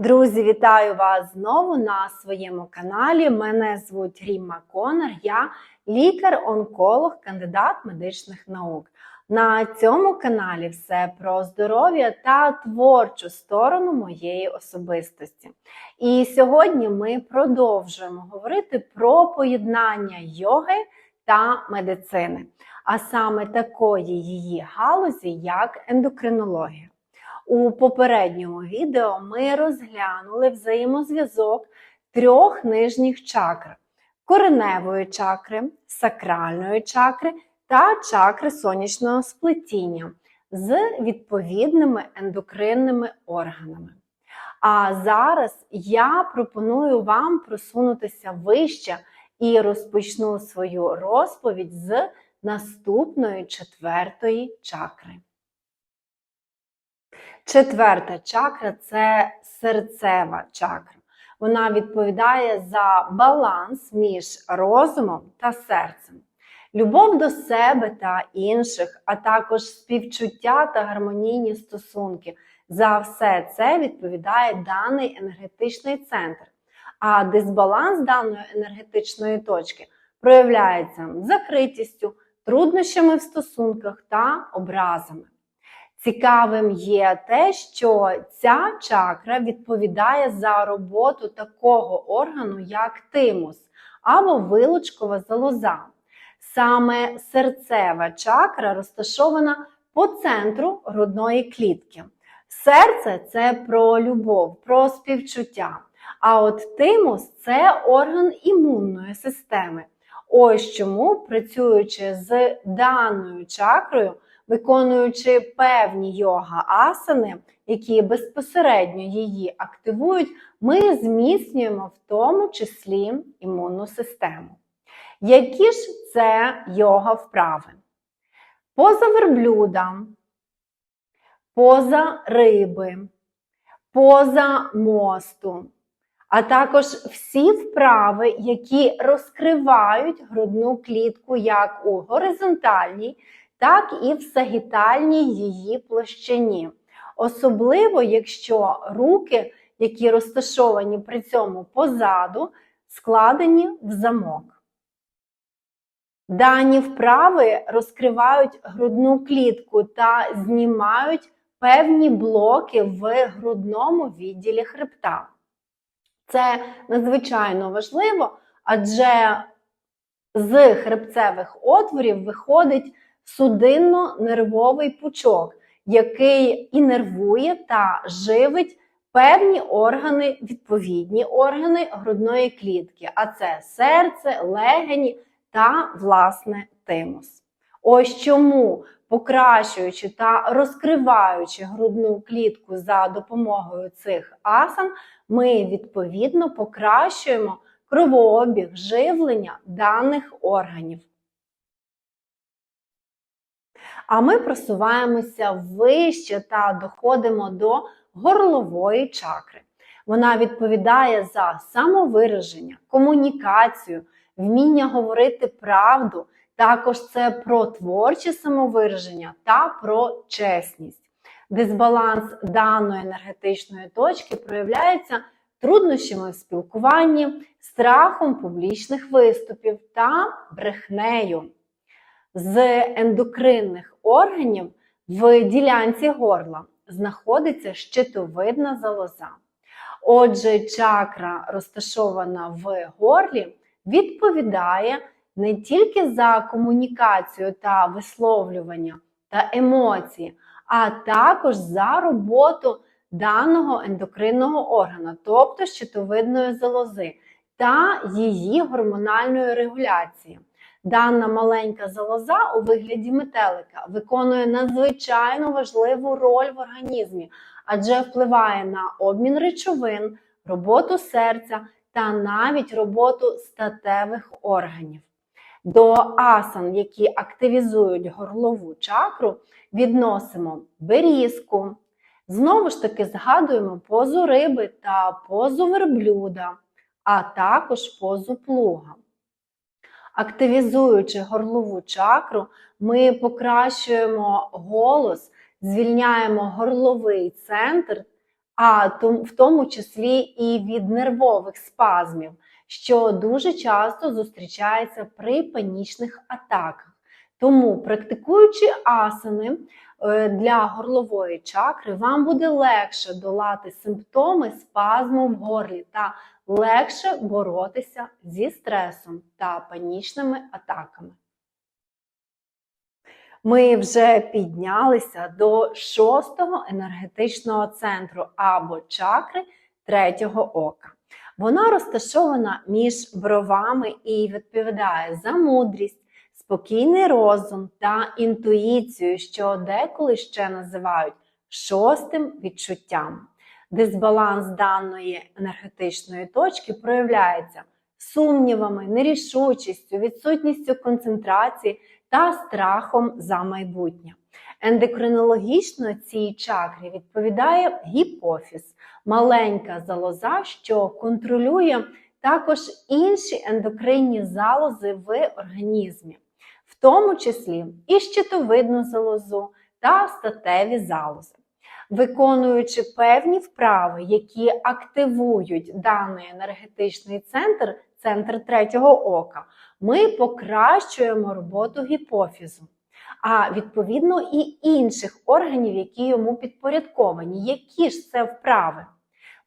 Друзі, вітаю вас знову на своєму каналі. Мене звуть Рімма Конор, я лікар-онколог, кандидат медичних наук. На цьому каналі все про здоров'я та творчу сторону моєї особистості. І сьогодні ми продовжуємо говорити про поєднання йоги та медицини, а саме такої її галузі, як ендокринологія. У попередньому відео ми розглянули взаємозв'язок трьох нижніх чакр: кореневої чакри, сакральної чакри та чакри сонячного сплетіння з відповідними ендокринними органами. А зараз я пропоную вам просунутися вище і розпочну свою розповідь з наступної четвертої чакри. Четверта чакра це серцева чакра. Вона відповідає за баланс між розумом та серцем, любов до себе та інших, а також співчуття та гармонійні стосунки. За все це відповідає даний енергетичний центр. А дисбаланс даної енергетичної точки проявляється закритістю, труднощами в стосунках та образами. Цікавим є те, що ця чакра відповідає за роботу такого органу, як тимус або вилучкова залоза. Саме серцева чакра розташована по центру грудної клітки. Серце це про любов, про співчуття. А от тимус це орган імунної системи. Ось чому, працюючи з даною чакрою, виконуючи певні йога асани, які безпосередньо її активують, ми зміцнюємо в тому числі імунну систему. Які ж це йога вправи? Поза верблюда, поза риби, поза мосту, а також всі вправи, які розкривають грудну клітку як у горизонтальній, так і в сагітальній її площині. Особливо, якщо руки, які розташовані при цьому позаду, складені в замок. Дані вправи розкривають грудну клітку та знімають певні блоки в грудному відділі хребта. Це надзвичайно важливо, адже з хребцевих отворів виходить судинно-нервовий пучок, який інервує та живить певні органи, відповідні органи грудної клітки, а це серце, легені та, власне, тимус. Ось чому, покращуючи та розкриваючи грудну клітку за допомогою цих асан, ми відповідно покращуємо кровообіг живлення даних органів. А ми просуваємося вище та доходимо до горлової чакри. Вона відповідає за самовираження, комунікацію, вміння говорити правду. Також це про творче самовираження та про чесність. Дисбаланс даної енергетичної точки проявляється труднощами в спілкуванні, страхом публічних виступів та брехнею з ендокринних органів в ділянці горла знаходиться щитовидна залоза. Отже, чакра, розташована в горлі, відповідає не тільки за комунікацію та висловлювання та емоції, а також за роботу даного ендокринного органа, тобто щитовидної залози та її гормональної регуляції. Дана маленька залоза у вигляді метелика виконує надзвичайно важливу роль в організмі, адже впливає на обмін речовин, роботу серця та навіть роботу статевих органів. До асан, які активізують горлову чакру, відносимо берізку. Знову ж таки згадуємо позу риби та позу верблюда, а також позу плуга. Активізуючи горлову чакру, ми покращуємо голос, звільняємо горловий центр, а в тому числі і від нервових спазмів, що дуже часто зустрічається при панічних атаках. Тому, практикуючи асани е, для горлової чакри, вам буде легше долати симптоми спазму в горлі та легше боротися зі стресом та панічними атаками. Ми вже піднялися до шостого енергетичного центру або чакри третього ока. Вона розташована між бровами і відповідає за мудрість, спокійний розум та інтуїцію, що деколи ще називають шостим відчуттям. Дисбаланс даної енергетичної точки проявляється сумнівами, нерішучістю, відсутністю концентрації та страхом за майбутнє. Ендокринологічно цій чакрі відповідає гіпофіз, маленька залоза, що контролює також інші ендокринні залози в організмі, в тому числі і щитовидну залозу та статеві залози. Виконуючи певні вправи, які активують даний енергетичний центр, центр третього ока, ми покращуємо роботу гіпофізу, а відповідно і інших органів, які йому підпорядковані. Які ж це вправи?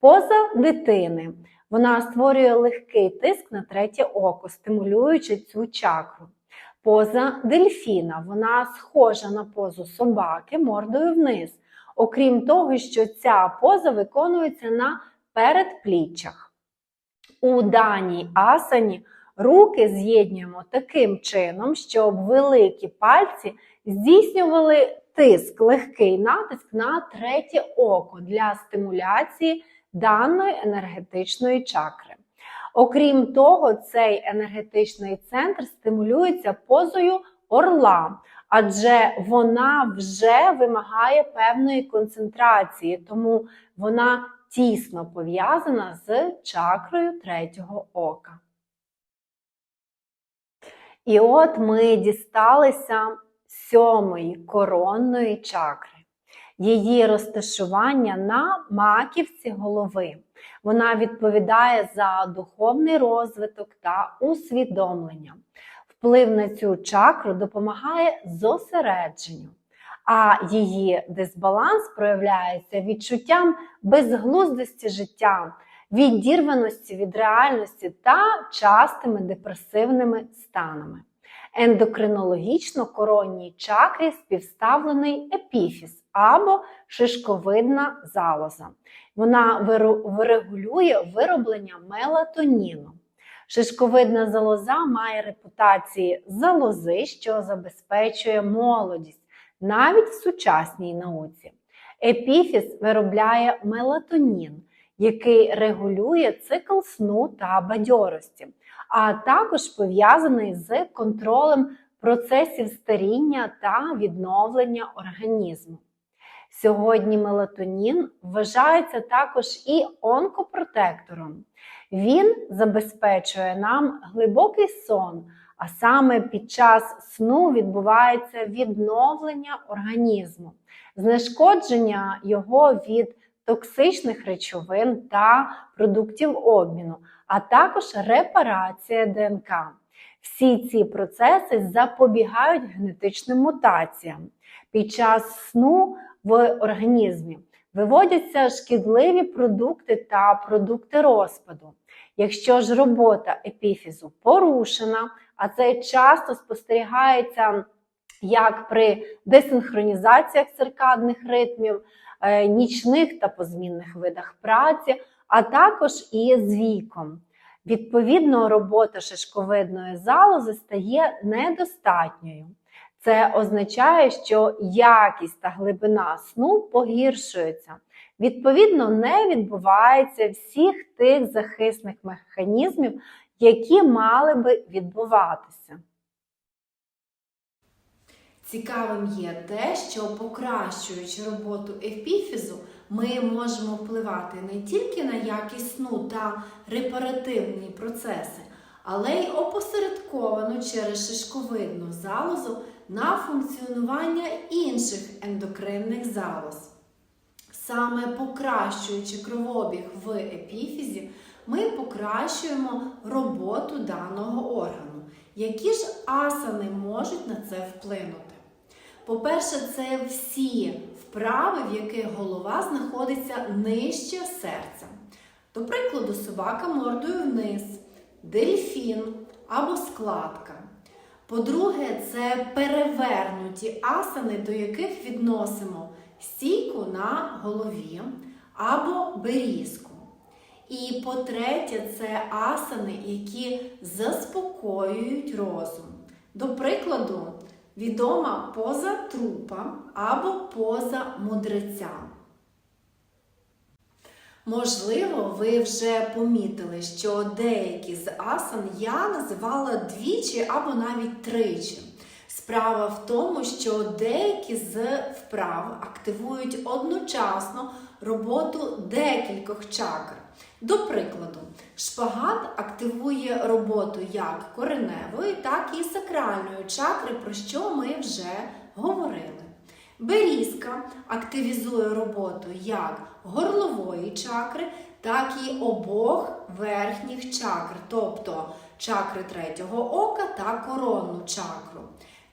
Поза дитини вона створює легкий тиск на третє око, стимулюючи цю чакру. Поза дельфіна вона схожа на позу собаки мордою вниз. Окрім того, що ця поза виконується на передпліччях. У даній асані руки з'єднуємо таким чином, щоб великі пальці здійснювали тиск, легкий натиск на третє око для стимуляції даної енергетичної чакри. Окрім того, цей енергетичний центр стимулюється позою орла, адже вона вже вимагає певної концентрації, тому вона тісно пов'язана з чакрою третього ока. І от ми дісталися сьомої коронної чакри. Її розташування на маківці голови. Вона відповідає за духовний розвиток та усвідомлення. Вплив на цю чакру допомагає зосередженню, а її дисбаланс проявляється відчуттям безглуздості життя, відірваності від реальності та частими депресивними станами. Ендокринологічно коронній чакрі співставлений епіфіз або шишковидна залоза. Вона вирегулює вироблення мелатоніну. Шишковидна залоза має репутації залози, що забезпечує молодість навіть в сучасній науці. Епіфіз виробляє мелатонін, який регулює цикл сну та бадьорості, а також пов'язаний з контролем процесів старіння та відновлення організму. Сьогодні мелатонін вважається також і онкопротектором. Він забезпечує нам глибокий сон, а саме під час сну відбувається відновлення організму, знешкодження його від токсичних речовин та продуктів обміну, а також репарація ДНК. Всі ці процеси запобігають генетичним мутаціям. Під час сну в організмі виводяться шкідливі продукти та продукти розпаду. Якщо ж робота епіфізу порушена, а це часто спостерігається як при десинхронізаціях циркадних ритмів, е, нічних та позмінних видах праці, а також і з віком. Відповідно, робота шишковидної залози стає недостатньою. Це означає, що якість та глибина сну погіршуються. Відповідно, не відбувається всіх тих захисних механізмів, які мали би відбуватися. Цікавим є те, що покращуючи роботу епіфізу, ми можемо впливати не тільки на якість сну та репаративні процеси, але й опосередковано через шишковидну залозу на функціонування інших ендокринних залоз. Саме покращуючи кровообіг в епіфізі, ми покращуємо роботу даного органу. Які ж асани можуть на це вплинути? По-перше, це всі вправи, в яких голова знаходиться нижче серця. До прикладу, собака мордою вниз, дельфін або складка. По-друге, це перевернуті асани, до яких відносимо стійку на голові або берізку. І по-третє, це асани, які заспокоюють розум. До прикладу, відома поза трупа або поза мудреця. Можливо, ви вже помітили, що деякі з асан я називала двічі або навіть тричі. Справа в тому, що деякі з вправ активують одночасно роботу декількох чакр. До прикладу, шпагат активує роботу як кореневої, так і сакральної чакри, про що ми вже говорили. Берізка активізує роботу як горлової чакри, так і обох верхніх чакр, тобто чакри третього ока та коронну чакру.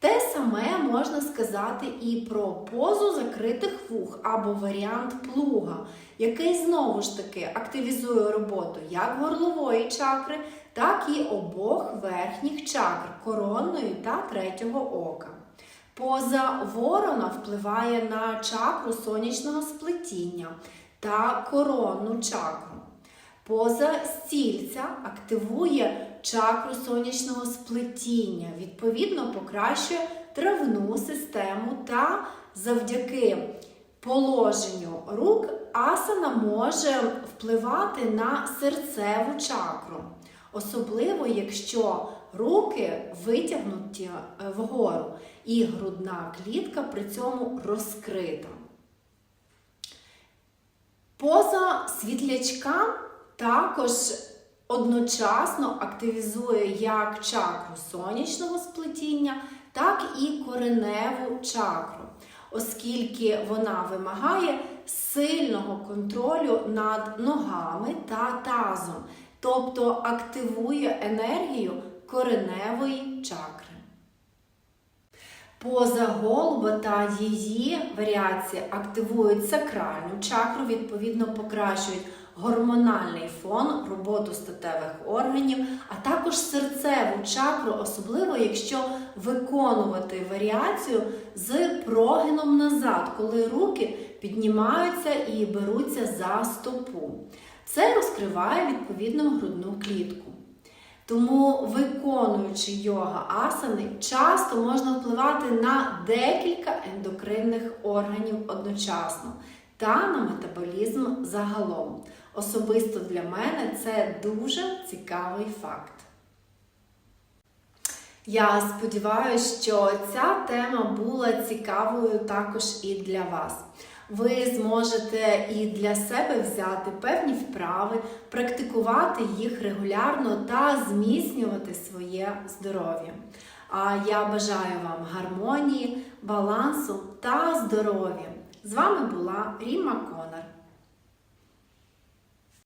Те саме можна сказати і про позу закритих вух або варіант плуга, який знову ж таки активізує роботу як горлової чакри, так і обох верхніх чакр коронної та третього ока. Поза ворона впливає на чакру сонячного сплетіння та коронну чакру. Поза стільця активує чакру сонячного сплетіння, відповідно покращує травну систему та завдяки положенню рук асана може впливати на серцеву чакру. Особливо, якщо руки витягнуті е, вгору і грудна клітка при цьому розкрита. Поза світлячка також одночасно активізує як чакру сонячного сплетіння, так і кореневу чакру, оскільки вона вимагає сильного контролю над ногами та тазом, тобто активує енергію кореневої чакри. Поза голуба та її варіації активують сакральну чакру, відповідно покращують гормональний фон, роботу статевих органів, а також серцеву чакру, особливо якщо виконувати варіацію з прогином назад, коли руки піднімаються і беруться за стопу. Це розкриває відповідно грудну клітку. Тому, виконуючи йога асани, часто можна впливати на декілька ендокринних органів одночасно та на метаболізм загалом. Особисто для мене це дуже цікавий факт. Я сподіваюся, що ця тема була цікавою також і для вас. Ви зможете і для себе взяти певні вправи, практикувати їх регулярно та зміцнювати своє здоров'я. А я бажаю вам гармонії, балансу та здоров'я. З вами була Ріма Конор.